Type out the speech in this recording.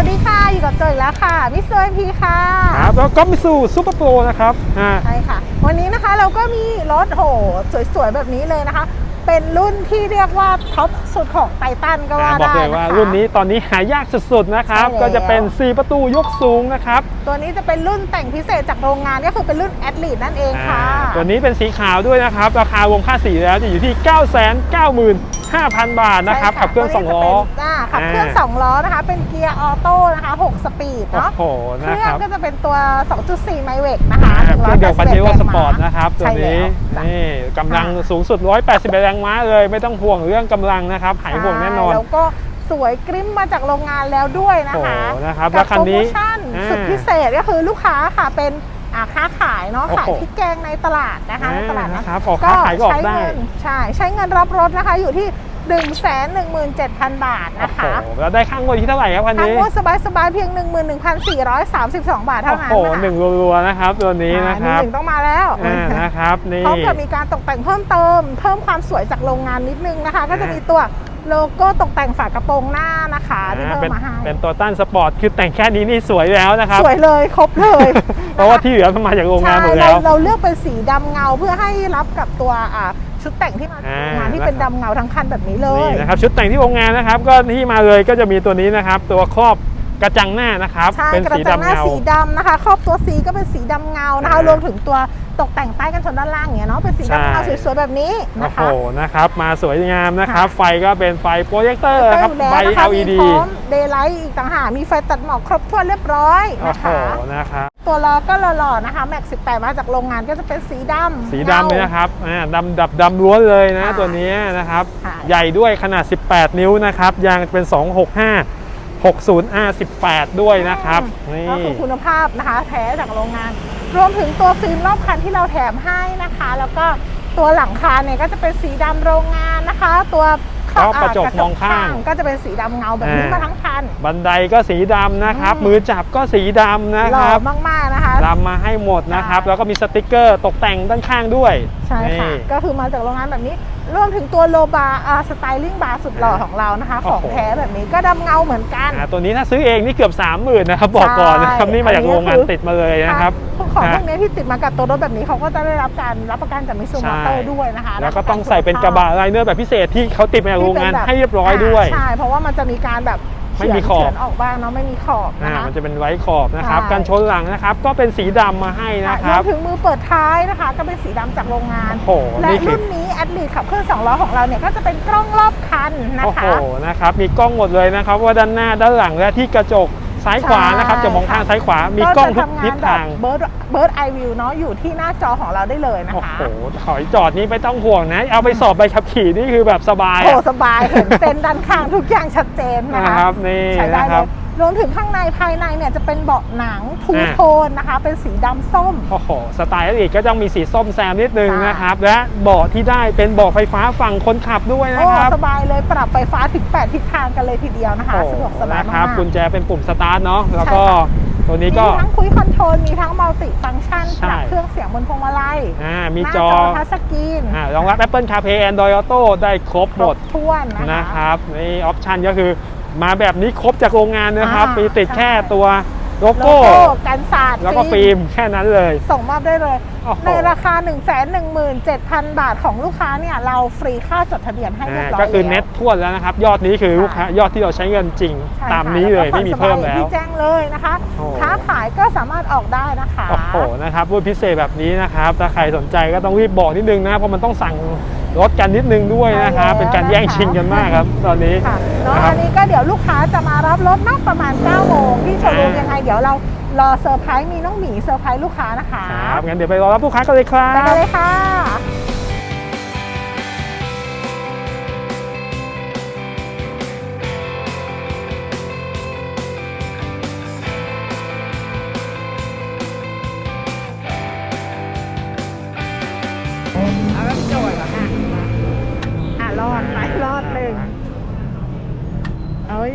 วัสดีค่ะ อยู่กับเจออีกแล้วค่ะมิสเตอร์พีค่ะครับแล้วก็มิสูซูเปอร์โปรนะครับอ่าใช่ค่ะ วันนี้นะคะเราก็มีรถโห สวยๆ แบบนี้เลยนะคะ เป็นรุ่นที่เรียกว่าท็อปสุดของไททันก็ว่าบอกได้เลยว่านะคะรุ่นนี้ตอนนี้หายากสุดๆนะครับใช่แล้วก็จะเป็น 4 ประตูยกสูงนะครับ ตัวนี้จะเป็นรุ่นแต่งพิเศษจากโรงงานก็คือเป็นรุ่นแอดลีนั่นเองค่ะอ่าตัวนี้เป็นสีขาวด้วยนะครับ ราคาวงค่าสีแล้วจะอยู่ที่ 995,000 บาทนะครับใช่ขับเครื่องตัวนี้2ล้อจะเป็นอ่าขับเครื่องอ่า2ล้อนะคะ เป็นเกียร์ออโต้นะคะ6สปีดโอ้เนาะโหเคนะรื่คองรับก็จะเป็นตัว 2.4 ไมเวกนะคะอ่าเครื่องเดียวกับเจ181โวแงสม้าปอร์ตนะครับ ตัวใช่นี้แล้วจ้ะนี่กำลังค่ะสูงสุด 180แรงม้าเลยไม่ต้องห่วงเรื่องกำลังนะครับ หายห่วงแน่นอนใช่แล้วก็สวยกริ้มมาจากโรงงานแล้วด้วยนะคะโอ้นะครับกัแล้วคันนี้โปรโมชั่นอ่าสุดพิเศษก็คือลูกค้าค่ะเป็นอ่าค้าขายเนาะโอ้โหขายพริกแกงในตลาดนะคะในตลาดอ่านะนะครับออกค้าขายก็ออกได้ใช้เงินใช่ใช้เงินรับรถนะคะอยู่ที่ 1 1 7 0 0 0 บาทโอ้นะโหคะแล้วได้ข้างบนที่เท่าไหร่ครับคันทั้งนี้หมดสบายๆเพียง 11,432 บาทเท่าโอ้นั้นโหนะคะหนึ่งรัวๆนะครับ ตัวนี้นะคอ่ารับหนึ่งต้องมาแล้ว อ่านะครับนี่ พร้อมกับมีการตกแต่งเพิ่มเติม เพิ่มความสวยจากโรงงานนิดนึงนะคะ ก็จะมีตัวโลโก้ตกแต่งฝากระโปรงหน้านะคะที่อ่าเพิ่มเป็นมาให้เป็นตัวตั้นสปอร์ตคือแต่งแค่นี้นี่สวยแล้วนะครับ สวยเลยครบเลย เพราะว่าที่เหลือมันมาจากโรงงานหมดใช่แล้เราวเราเลือกเป็นสีดำเงาเพื่อให้รับกับตัวอ่า ชุดแต่งที่มาจากอ่าโรงงานที่เป็นดำเงาทั้งคันแบบนี้เลยนี่นะครับชุดแต่งที่โรงงานนะครับ ก็ที่มาเลยก็จะมีตัวนี้นะครับ ตัวครอบกระจังหน้านะครับ ใช่เป็นกระสีจังดำหน้าเงา สีดำนะคะ ครอบตัวสีก็เป็นสีดำเงานะคะ อ่ารร วมถึงตัวตกแต่งใต้กันชนด้านล่างอย่างเงี้ยเนาะเป็นสีดำเงาใช่ สวยๆแบบนี้โอ้นะโหคะนะครับ มาสวยงามนะครับ ไฟก็เป็นไฟโปรเจคเตอร์ก็ครับอยู่แล้วไฟนะคะมี LED พร้อมเดย์ไลท์อีกต่างหากมีไฟตัดหมอกครบถ้วนเรียบร้อยโอ้นะโหคะ นะครับ ตัวล้อก็หล่อๆนะคะแม็ก18มาจากโรงงานก็จะเป็นสีดำสีดำเลยงานะครับอ่าดำดับดำล้วนเลยนะค่ะตัวนี้นะครับค่ะใหญ่ด้วยขนาด 18 นิ้วนะครับยางเป็น 265 60R18 ด้วยนะครับนี่ก็คือคุณภาพนะคะ แท้จากโรงงาน รวมถึงตัวฟิล์มรอบคันที่เราแถมให้นะคะ แล้วก็ตัวหลังคาเนี่ยก็จะเป็นสีดำโรงงานนะคะ ตัว ก็กระจกมองข้างก็จะเป็นสีดำเงาแบบนี้อ่ามมาทั้งคัน บันไดก็สีดำนะครับอืมมือจับก็สีดำนะหคล่อรับมากๆนะ คะดำมาให้หมดนะครับใช่แล้วก็มีสติกเกอร์ตกแต่งด้านข้างด้วย ใช่ค่ะนี่ก็คือมาจากโรงงานแบบนี้ รวมถึงตัวโลบาร์สไตลิ่งบาร์สุดหล่อของเรานะคะโอ้ของโหแท้แบบนี้ก็ดำเงาเหมือนกันอ่าตัวนี้ถ้าซื้อเองนี่เกือบ 30,000นะครับบอกก่อนนะครับใช่นี่มาจากโรงงานอันนี้ก็คือติดมาเลยนะครับพวกของพวกอะนี้ที่ติดมากับตัวรถแบบนี้เขาก็จะได้รับการรับประกันจากมิซูมอเตอร์ด้วยนะคะ แล้วก็ต้องใส่เป็นกระบะไลเนอร์แบบพิเศษที่เขาติดมาจากโรงงานให้เรียบร้อยด้วยใช่เพราะว่ามันจะมีการแบบ ไม่มีขอบ เฉือนออกบ้างเนาะไม่มีขอบอ่านะคะ มันจะเป็นไว้ขอบนะครับใช่ กันชนหลังนะครับ ก็เป็นสีดำมาให้นะครวรัมบถึงมือเปิดท้ายนะคะ ก็เป็นสีดำจากโรงงาน โอ้โหและนี่คือ รุ่นนี้แอดลีดขับเคลื่อนสองล้อของเราเนี่ยก็จะเป็นกล้องรอบคันนะโอ้คะโหนะครับ มีกล้องหมดเลยนะครับ ว่าด้านหน้า ด้านหลัง และที่กระจก ซ้ายขวานะครับใช่จะมองทางซ้ายขวา มีกล้องทุกทิศทางเบิร์ดเบิร์ดไอวิวเนาะอยู่ที่หน้าจอของเราได้เลยนะโอ้คะโหถอยจอดนี้ไม่ต้องห่วงนะ เอาไปสอบใบขับขี่นี่คือแบบสบายโอ้อะสบาย เห็นเส้นด้านข้างทุกอย่างชัดเจนนะนะคะครับนี่ใช้ได้นะคเลรับย รวมถึงข้างในภายในเนี่ยจะเป็นเบาะหนังทูอ่าโทนนะคะ เป็นสีดำส้ม โอ้โห สไตล์อีกก็ต้องมีสีส้มแซมนิดนึงใช่นะครับ และเบาะที่ได้เป็นเบาะไฟฟ้าฝั่งคนขับด้วยนะโอ้ครับสบายเลยปรับไฟฟ้าถึง 8 ทิศทางกันเลยทีเดียวนะคะ สะดวกสบายนะคมารับกกุญแจเป็นปุ่มสตาร์ทเนาะแล้วก็ใช่ค่ะตัวๆนี้มีก็ทั้งคุยคอนโทรลมีทั้งมัลติฟังก์ชันใช่ปรับเครื่องเสียงบนพวงมาลัยอ่ามีหน้าจอทัชสกรีนอ่ารองรับ Apple CarPlay Android Auto ได้ครบหมดครบถ้วนนะนะคะครับนี่ออปชันก็คือ มาแบบนี้ครบจากโรงงานนะครับ อ่ามีมีติดใช่แค่ตัวโลโลโก้โก้กันสาด แล้วก็ฟิล์มแค่นั้นเลย ส่งมอบได้เลยโอ้โหในราคา 1 1 7 0 0 0 บาทของลูกค้าเนี่ยเราฟรีค่าจดทะเบียนให้เรียบร้อยก็คือแล้วเน็ตทวนแล้วนะครับ ยอดนี้คือลูกค้ายอดที่เราใช้เงินจริงใช่ตามค่ะนี้เลยแวก็ไม่มีเพิ่มผ่อนสบายแล้วที่แจ้งเลยนะคะโอ้ค้าขายก็สามารถออกได้นะคะโอ้โหนะครับรุ่นพิเศษแบบนี้นะครับถ้าใครสนใจก็ต้องรีบบอกนิดนึงนะเพราะมันต้องสั่งรถกันนิดนึงด้วยนะครับเป็นการแย่งชิงกันมากครับ ตอนนี้ค่ะเนาะนะครัอับนนี้ก็เดี๋ยวลูกค้าจะมารับรถนักประมาณ9โมงที่โชว์รูมอ่ายัยังไงเดี๋ยวเรา รอเซอร์ไพรส์มีน้องหมีเซอร์ไพรส์ลูกค้านะคะครับงั้นเดี๋ยวไปรอรับลูกค้ากันเลยครัไปกันบ เลยค่ะเอาแล้วโจยเหรออะอะรอดไปรอดหนึ่งเอ้ย